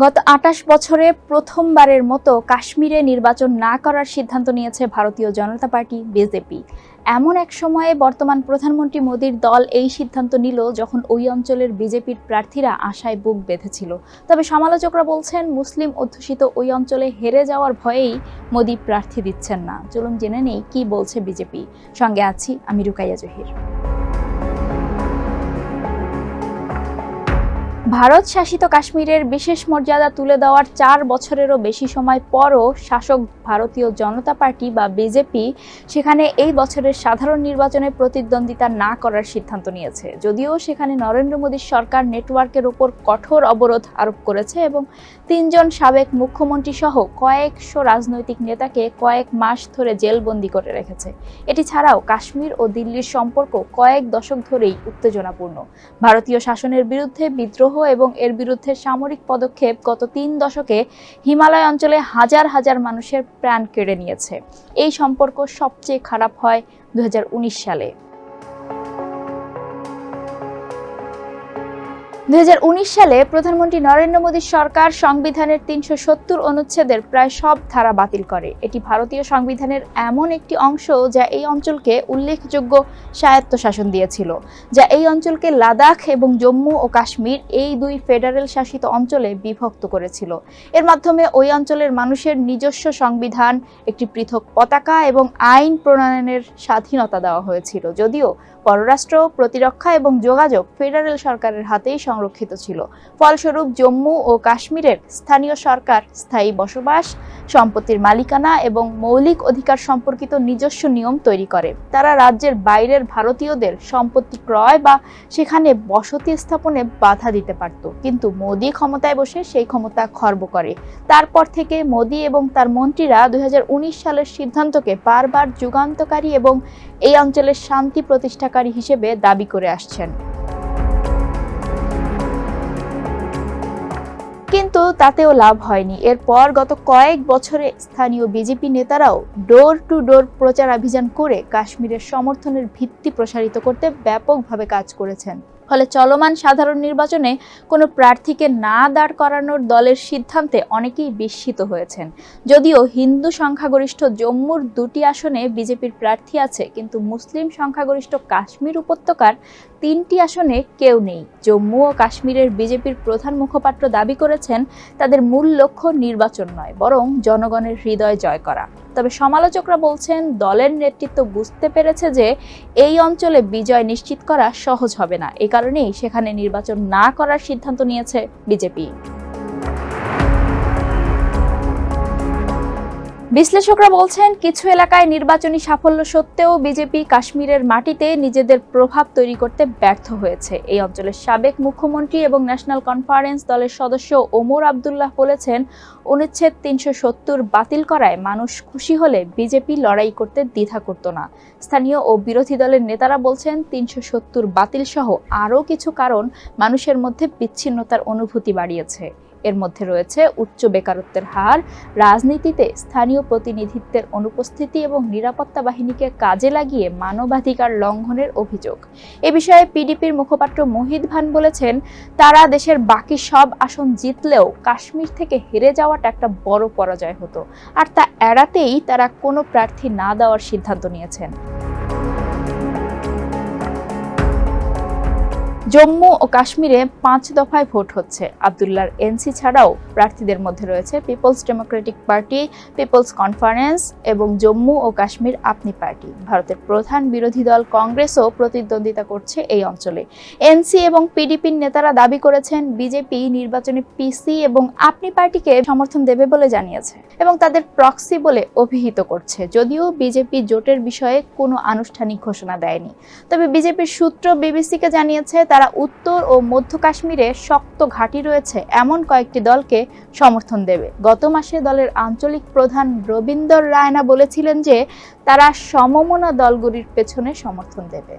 গত আটাশ বছরে প্রথমবারের মতো কাশ্মীরে নির্বাচন না করার সিদ্ধান্ত নিয়েছে ভারতীয় জনতা পার্টি, বিজেপি। এমন এক সময়ে বর্তমান প্রধানমন্ত্রী মোদীর দল এই সিদ্ধান্ত নিল যখন ওই অঞ্চলের বিজেপির প্রার্থীরা আশায় বুক বেঁধেছিল। তবে সমালোচকরা বলছেন, মুসলিম অধ্যুষিত ওই অঞ্চলে হেরে যাওয়ার ভয়েই মোদী প্রার্থী দিচ্ছেন না। চলুন জেনে নেই কি বলছে বিজেপি। সঙ্গে আছি আমি রুকাইয়া জহির। ভারত শাসিত কাশ্মীরের বিশেষ মর্যাদা তুলে দেওয়ার চার বছরেরও বেশি সময় পরও শাসক ভারতীয় জনতা পার্টি বা বিজেপি সেখানে এই বছরের সাধারণ নির্বাচনে প্রতিদ্বন্দ্বিতা না করার সিদ্ধান্ত নিয়েছে। যদিও সেখানে নরেন্দ্র মোদীর সরকার নেটওয়ার্কের ওপর কঠোর অবরোধ আরোপ করেছে এবং তিনজন সাবেক মুখ্যমন্ত্রী সহ কয়েকশো রাজনৈতিক নেতাকে কয়েক মাস ধরে জেলবন্দি করে রেখেছে। এটি ছাড়াও কাশ্মীর ও দিল্লির সম্পর্ক কয়েক দশক ধরেই উত্তেজনাপূর্ণ। ভারতীয় শাসনের বিরুদ্ধে বিদ্রোহ এবং এর বিরুদ্ধে সামরিক পদক্ষেপ গত তিন দশকে হিমালয় অঞ্চলে হাজার হাজার মানুষের প্রাণ কেড়ে নিয়েছে। এই সম্পর্ক সবচেয়ে খারাপ হয় দুই হাজার উনিশ সালে। উনিশ সালে প্রধানমন্ত্রী নরেন্দ্র মোদীর সরকার সংবিধানের তিনশো সত্তর অনুচ্ছেদের প্রায় সব ধারা বাতিল করে। এটি ভারতীয় সংবিধানের এমন একটি অংশ যা এই অঞ্চলকে উল্লেখযোগ্য স্বায়ত্তশাসন দিয়েছিল, যা এই অঞ্চলকে লাদাখ এবং জম্মু ও কাশ্মীর এই দুই ফেডারেল শাসিত অঞ্চলে বিভক্ত করেছিল। এর মাধ্যমে ওই অঞ্চলের মানুষের নিজস্ব সংবিধান, একটি পৃথক পতাকা এবং আইন প্রণয়নের স্বাধীনতা দেওয়া হয়েছিল। যদিও পররাষ্ট্র, প্রতিরক্ষা এবং যোগাযোগ ফেডারেল সরকারের হাতেই সংরক্ষিত ছিল। ফলস্বরূপ জম্মু ও কাশ্মীরের স্থানীয় সরকার স্থায়ী বসবাস, সম্পত্তির মালিকানা এবং মৌলিক অধিকার সম্পর্কিত নিজস্ব নিয়ম তৈরি করে। তারা রাজ্যের বাইরের ভারতীয়দের সম্পত্তি ক্রয় বা সেখানে বসতি স্থাপনে বাধা দিতে পারত। কিন্তু মোদী ক্ষমতায় বসে সেই ক্ষমতা খর্ব করে। তারপর থেকে মোদী এবং তার মন্ত্রীরা দুই হাজার উনিশ সালের সিদ্ধান্তকে বারবার যুগান্তকারী এবং এই অঞ্চলের শান্তি প্রতিষ্ঠাকারী হিসেবে দাবি করে আসছেন। কিন্তু তাতেও লাভ হয়নি। এরপর গত কয়েক বছরে স্থানীয় বিজেপি নেতারাও ডোর টু ডোর প্রচার অভিযান করে কাশ্মীরের সমর্থনের ভিত্তি প্রসারিত করতে ব্যাপকভাবে কাজ করেছেন। ফলে চলমান সাধারণ নির্বাচনে কোনো প্রার্থীকে না দাঁড় করানোর দলের সিদ্ধান্তে অনেকেই বিস্মিত হয়েছেন। যদিও হিন্দু সংখ্যাগরিষ্ঠ জম্মুর দুটি আসনে বিজেপির প্রার্থী আছে, কিন্তু মুসলিম সংখ্যাগরিষ্ঠ কাশ্মীর উপত্যকার তিনটি আসনে কেউ নেই। জম্মু ও কাশ্মীরের বিজেপির প্রধান মুখপাত্র দাবি করেছেন, তাদের মূল লক্ষ্য নির্বাচন নয়, বরং জনগণের হৃদয় জয় করা। তবে সমালোচকরা বলছেন, দলের নেতৃত্ব বুঝতে পেরেছে যে এই অঞ্চলে বিজয় নিশ্চিত করা সহজ হবে না। এ কারণেই সেখানে নির্বাচন না করার সিদ্ধান্ত নিয়েছে বিজেপি। বিশ্লেষকরা বলছেন, কিছু এলাকায় নির্বাচনী সাফল্য সত্ত্বেও বিজেপি কাশ্মীরের মাটিতে নিজেদের প্রভাব তৈরি করতে ব্যর্থ হয়েছে। এই অঞ্চলের সাবেক মুখ্যমন্ত্রী এবং ন্যাশনাল কনফারেন্স দলের সদস্য ওমর আবদুল্লাহ বলেছেন, অনুচ্ছেদ তিনশো সত্তর বাতিল করায় মানুষ খুশি হলে বিজেপি লড়াই করতে দ্বিধা করত না। স্থানীয় ও বিরোধী দলের নেতারা বলছেন, তিনশো সত্তর বাতিল সহ আরও কিছু কারণ মানুষের মধ্যে বিচ্ছিন্নতার অনুভূতি বাড়িয়েছে। এর মধ্যে রয়েছে উচ্চ বেকারত্বের হার, রাজনীতিতে স্থানীয় প্রতিনিধিত্বের অনুপস্থিতি এবং নিরাপত্তা বাহিনীকে কাজে লাগিয়ে মানবাধিকার লঙ্ঘনের অভিযোগ। এ বিষয়ে পিডিপির মুখপাত্র মোহিত ভান বলেছেন, তারা দেশের বাকি সব আসন জিতলেও কাশ্মীর থেকে হেরে যাওয়াটা একটা বড় পরাজয় হতো। আর তা এড়াতেই তারা কোনো প্রার্থী না দেওয়ার সিদ্ধান্ত নিয়েছেন। জম্মু ও কাশ্মীরে পাঁচ দফায় ভোট হচ্ছে। আবদুল্লার এনসি ছাড়াও প্রার্থীদের মধ্যে রয়েছে peoples democratic party, peoples conference এবং জম্মু ও কাশ্মীর আপনি পার্টি। ভারতের প্রধান বিরোধী দল কংগ্রেসও প্রতিদ্বন্দ্বিতা করছে এই অঞ্চলে। এনসি এবং পিডিপির নেতারা দাবি করেছেন, বিজেপি নির্বাচনে পিসি এবং আপনি পার্টিকে সমর্থন দেবে বলে জানিয়েছে এবং তাদের প্রক্সি বলে অভিহিত করছে। যদিও বিজেপি জোটের বিষয়ে কোনো আনুষ্ঠানিক ঘোষণা দেয়নি। তবে বিজেপির সূত্র বিবিসিকে জানিয়েছে তারা উত্তর ও মধ্য কাশ্মীরে শক্ত ঘাঁটি রয়েছে, এমন কয়েকটি দলকে সমর্থন দেবে। গত মাসে দলের আঞ্চলিক প্রধান রবীন্দর রায়না বলেছিলেন যে, তারা সমমনা দলগুলির পেছনে সমর্থন দেবে।